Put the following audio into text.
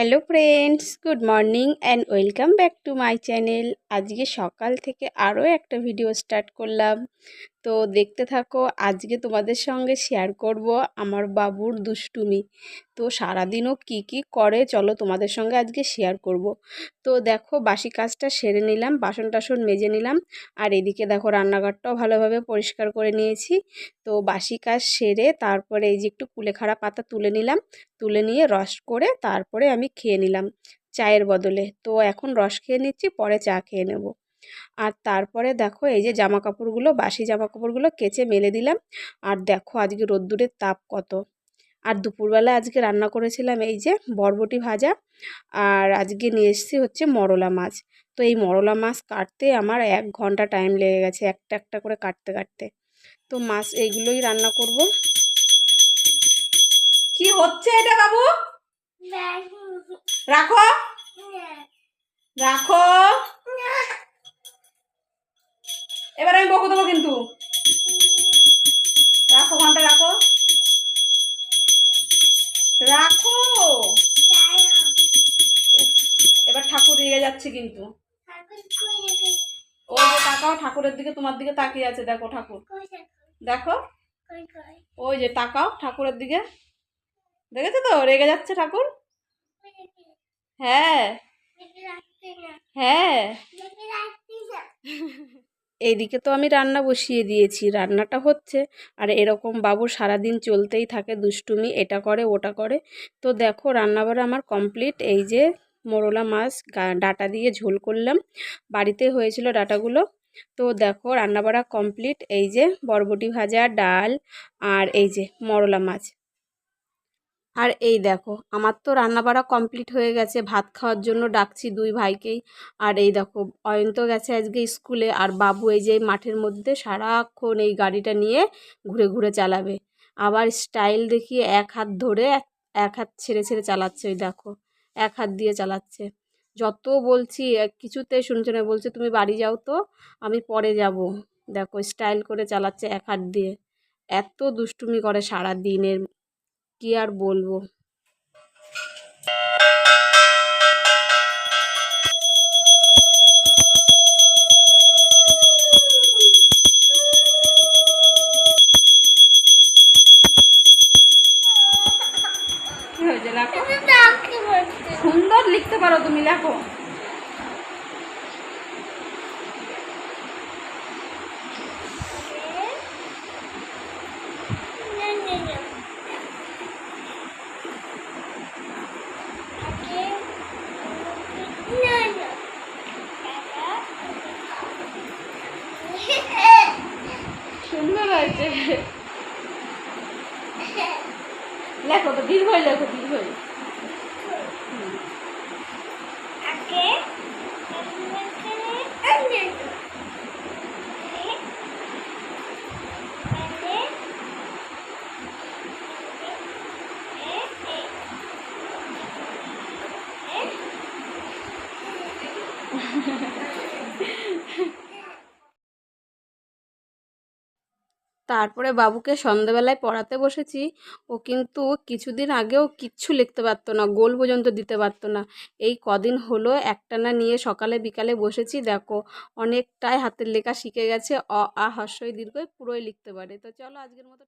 Hello friends good morning and welcome back to my channel আজকে সকাল থেকে আরও একটা ভিডিও স্টার্ট করলাম। তো দেখতে থাকো, আজকে তোমাদের সঙ্গে শেয়ার করব আমার বাবুর দুষ্টুমি। তো সারাদিনও কি কি করে, চলো তোমাদের সঙ্গে আজকে শেয়ার করব। তো দেখো, বাসি কাজটা সেরে নিলাম, বাসন টাসন মেজে নিলাম, আর এদিকে দেখো রান্নাঘরটাও ভালোভাবে পরিষ্কার করে নিয়েছি। তো বাসি কাজ সেরে তারপরে এই যে একটু কুলেখাড়া পাতা তুলে নিলাম, তুলে নিয়ে রস করে তারপরে আমি খেয়ে নিলাম, চায়ের বদলে। তো এখন রস খেয়ে নিচ্ছি, পরে চা খেয়ে নেব। আর তারপরে দেখো এই যে জামা কাপড়গুলো বাসি জামা কাপড়গুলো কেচে মেলে দিলাম। আর দেখো আজকে রোদ্দুরের তাপ কত। আর দুপুরবেলা আজকে রান্না করেছিলাম এই যে বরবটি ভাজা। আর আজকে নিয়ে এসেছি হচ্ছে মরলা মাছ। তো এই মরলা মাছ কাটতে আমার এক ঘণ্টা টাইম লেগে গেছে একটা একটা করে কাটতে কাটতে। তো মাছ এইগুলোই রান্না করব। কি হচ্ছে এটা বাবু? রাখো। রাখো। এবার আমি বকো দেবো কিন্তু। রাখো ঘণ্টা, রাখো। রাখো। এবার ঠাকুর রেগে যাচ্ছে কিন্তু। ও যে তাকাও, ঠাকুরের দিকে, তোমার দিকে তাকিয়ে আছে, দেখো ঠাকুর। দেখো। ওই যে তাকাও, ঠাকুরের দিকে। দেখেছ তো? রেগে যাচ্ছে ঠাকুর। হ্যাঁ। হ্যাঁ। এইদিকে তো আমি রান্না বসিয়ে দিয়েছি, রান্নাটা হচ্ছে। আর এরকম বাবু সারাদিন চলতেই থাকে, দুষ্টুমি, এটা করে, ওটা করে। তো দেখো, রান্নাবাড়া আমার কমপ্লিট এই যে মোরলা মাছ ডাটা দিয়ে ঝোল করলাম। বাড়িতে হয়েছিল ডাটাগুলো। তো দেখো, রান্নাবাড়া কমপ্লিট এই যে বরবটি ভাজা, ডাল, আর এই যে মরলা মাছ। আর এই দেখো, আমার তো রান্নাবাড়া কমপ্লিট হয়ে গেছে, ভাত খাওয়ার জন্য ডাকছি দুই ভাইকেই। আর এই দেখো অয়ন্ত গেছে আজকে স্কুলে, আর বাবু এই যে মাঠের মধ্যে সারাক্ষণ এই গাড়িটা নিয়ে ঘুরে ঘুরে চালাবে। আবার স্টাইল দেখিয়ে এক হাত ধরে এক হাত ছেড়ে ছেড়ে চালাচ্ছে ওই দেখো, এক হাত দিয়ে চালাচ্ছে। যত বলছি কিছুতে শুনছে না, বলছে তুমি বাড়ি যাও তো, আমি পরে যাব। দেখো স্টাইল করে চালাচ্ছে এক হাত দিয়ে। এত দুষ্টুমি করে সারা দিনের কি আর বলব? সুন্দর লিখতে পারো তুমি লেখো। হয়েছে। লেখো তো দীর্ঘই লেখো দীর্ঘই তারপরে বাবুকে সন্ধেবেলায় পড়াতে বসেছি। ও কিন্তু কিছুদিন আগেও কিচ্ছু লিখতে পারতো না, গোল পর্যন্ত দিতে পারতো না। এই কদিন হলো একটানা নিয়ে সকালে বিকালে বসেছি, দেখো অনেকটাই হাতের লেখা শিখে গেছে, অ, আ হস্যই দীর্ঘই পুরোই লিখতে পারে। তো চলো আজকের মতো